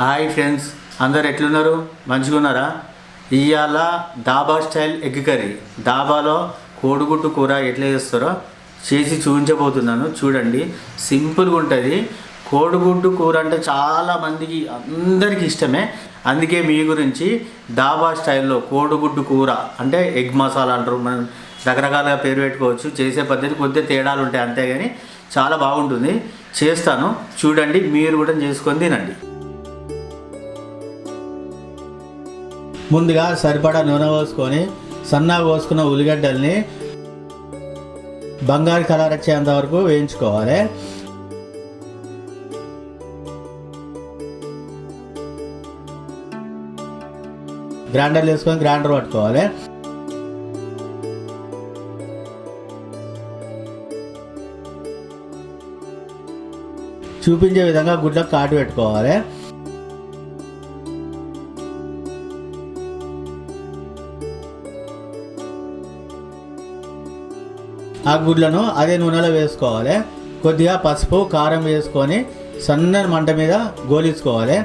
Hi friends అందరు ఎట్లున్నారు? మంచిగా ఉన్నారా ఇవాళ డాబా స్టైల్ ఎగ్ కర్రీ. ధాబాలో కోడిగుడ్డు కూర ఎట్లా చేస్తారో చేసి చూపించబోతున్నాను. చూడండి సింపుల్గా ఉంటుంది. కోడిగుడ్డు కూర అంటే చాలా మందికి అందరికీ ఇష్టమే. అందుకే మీ గురించి డాబా స్టైల్లో కోడిగుడ్డు కూర అంటే ఎగ్ మసాలా అంటారు. మనం రకరకాలుగా పేరు పెట్టుకోవచ్చు. చేసే పద్ధతి కొద్దిగా తేడాలు ఉంటాయి అంతేగాని చాలా బాగుంటుంది. చేస్తాను. చూడండి మీరు కూడా చేసుకొని తినండి. ముందుగా సరిపడా నూనె పోసుకొని సన్నగా పోసుకున్న ఉల్లిగడ్డల్ని బంగారు కలర్ వచ్చేంత వరకు వేయించుకోవాలి. గ్రైండర్ వేసుకొని గ్రైండర్ పట్టుకోవాలి. చూపించే విధంగా గుడ్లకు కాటు పెట్టుకోవాలి. ఆ గుడ్లను అదే నూనెలో వేసుకోవాలి. కొద్దిగా పసుపు కారం వేసుకొని సన్నని మంట మీద గోలించుకోవాలి.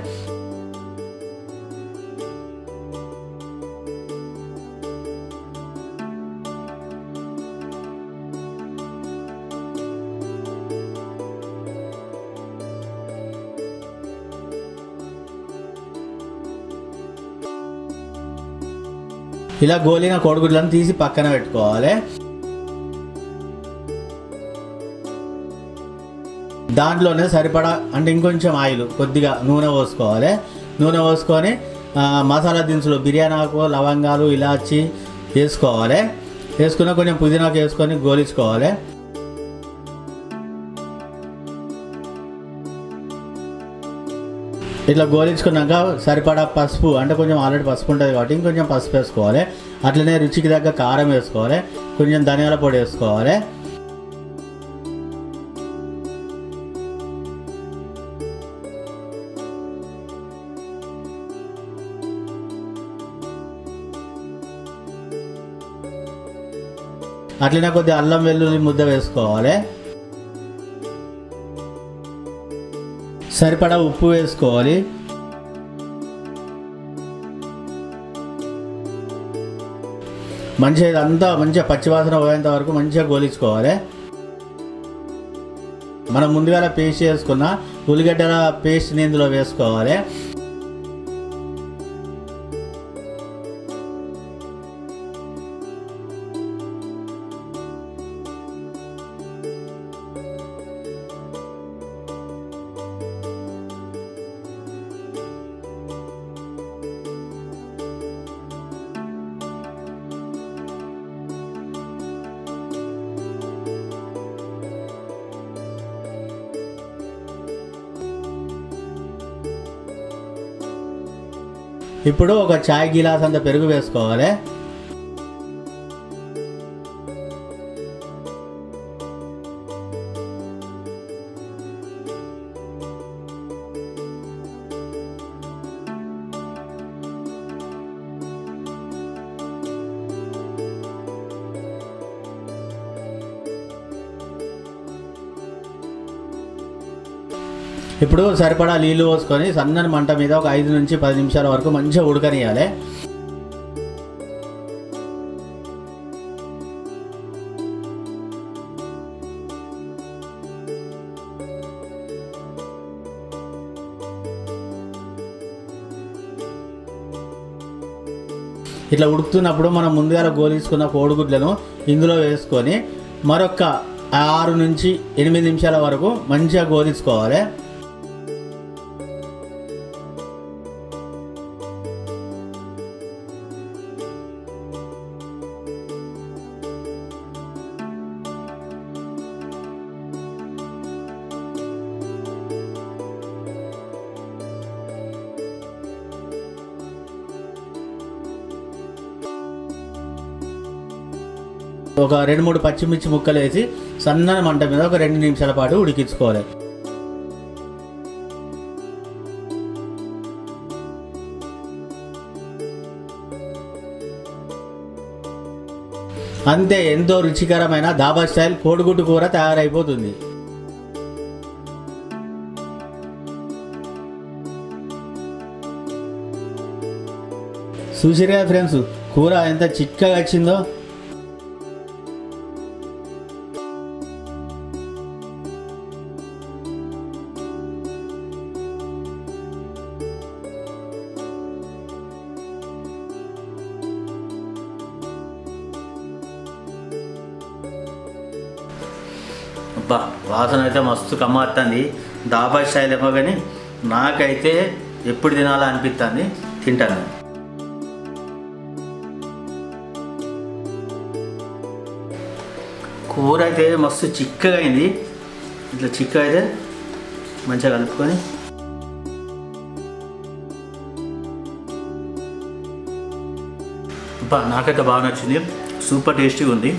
ఇలా గోలిన కోడిగుడ్లను తీసి పక్కన పెట్టుకోవాలి. దాంట్లోనే సరిపడా అంటే ఇంకొంచెం ఆయిల్ కొద్దిగా నూనె పోసుకోవాలి. నూనె పోసుకొని మసాలా దినుసులు బిర్యానీ ఆకు లవంగాలు ఇలాచి వేసుకోవాలి. వేసుకున్న కొంచెం పుదీనాకు వేసుకొని గోలించుకోవాలి. ఇట్లా గోలించుకున్నాక సరిపడా పసుపు అంటే కొంచెం ఆల్రెడీ పసుపు ఉంటుంది కాబట్టి ఇంకొంచెం పసుపు వేసుకోవాలి. అట్లనే రుచికి తగ్గ కారం వేసుకోవాలి. కొంచెం ధనియాల పొడి వేసుకోవాలి. అట్లనే కొద్దిగా అల్లం వెల్లుల్లి ముద్ద వేసుకోవాలి. సరిపడా ఉప్పు వేసుకోవాలి. మంచిగా ఇదంతా మంచిగా పచ్చివాసన పోయేంత వరకు మంచిగా గోలించుకోవాలి. మనం ముందుగా పేస్ట్ చేసుకున్న ఉల్లిగడ్డల పేస్ట్ని ఇందులో వేసుకోవాలి. ఇప్పుడు ఒక చాయ్ గిలాస్ అంత పెరుగు వేసుకోవాలి. ఇప్పుడు సరిపడా నీళ్ళు పోసుకొని సన్నని మంట మీద ఒక ఐదు నుంచి పది నిమిషాల వరకు మంచిగా ఉడకనియాలి ఇట్లా ఉడుకుతున్నప్పుడు మనం ముందుగా గోలించుకున్న కోడిగుడ్లను ఇందులో వేసుకొని మరొక ఆరు నుంచి ఎనిమిది నిమిషాల వరకు మంచిగా గోలించుకోవాలి. ఒక రెండు మూడు పచ్చిమిర్చి ముక్కలు వేసి సన్నని మంట మీద ఒక రెండు నిమిషాల పాటు ఉడికించుకోవాలి. అంతే ఎంతో రుచికరమైన దాబా స్టైల్ కోడిగుడ్డు కూర తయారైపోతుంది. చూసిరుగా ఫ్రెండ్స్ కూర ఎంత చిక్కగా వచ్చిందో. అబ్బా వాసన అయితే మస్తు కమ్మత్తుంది దాబా స్టైల్ ఏమో కానీ నాకైతే ఎప్పుడు తినాలా అనిపిస్తుంది తింటాను. కూర అయితే మస్తు చిక్కగా అయింది ఇట్లా చిక్క అయితే మంచిగా కలుపుకొని అబ్బా నాకైతే బాగా నచ్చింది. సూపర్ టేస్టీగా ఉంది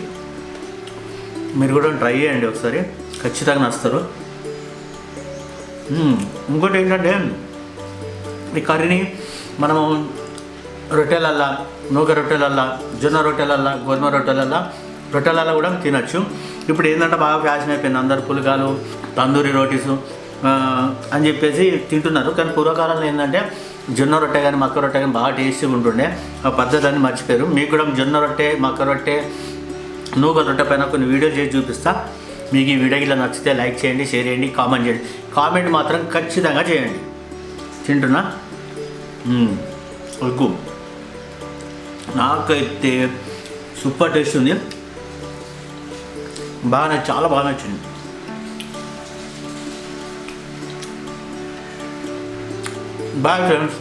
మీరు కూడా ట్రై చేయండి ఒకసారి. ఖచ్చితంగా నస్తారు ఇంకోటి ఏంటంటే ఈ కర్రీని మనము రొట్టెలల్లా నూక రొట్టెలల్లా జొన్న రొట్టెలల్లా గోధుమ రొట్టెలల్లా రొట్టెలల్లా కూడా తినచ్చు. ఇప్పుడు ఏంటంటే బాగా ఫ్యాషన్ అయిపోయింది. అందరు పులకాలు తందూరి రోటీసు అని చెప్పేసి తింటున్నారు. కానీ పూర్వకాలంలో ఏంటంటే జొన్న రొట్టె కానీ మక్క రొట్టె కానీ బాగా టేస్టీగా ఉంటుండే. ఆ పద్ధతి అని మర్చిపోయారు. మీకు కూడా జొన్న రొట్టె మక్క రొట్టె నూక రొట్టె పైన కొన్ని వీడియోలు చేసి చూపిస్తా. మీకు ఈ వీడియో ఇలా నచ్చితే లైక్ చేయండి షేర్ చేయండి కామెంట్ చేయండి. కామెంట్ మాత్రం ఖచ్చితంగా చేయండి. తింటున్నా? మ్మ్. నాకైతే సూపర్ టేస్ట్ ఉంది. బాగా చాలా బాగా నచ్చింది బాయ్ ఫ్రెండ్స్.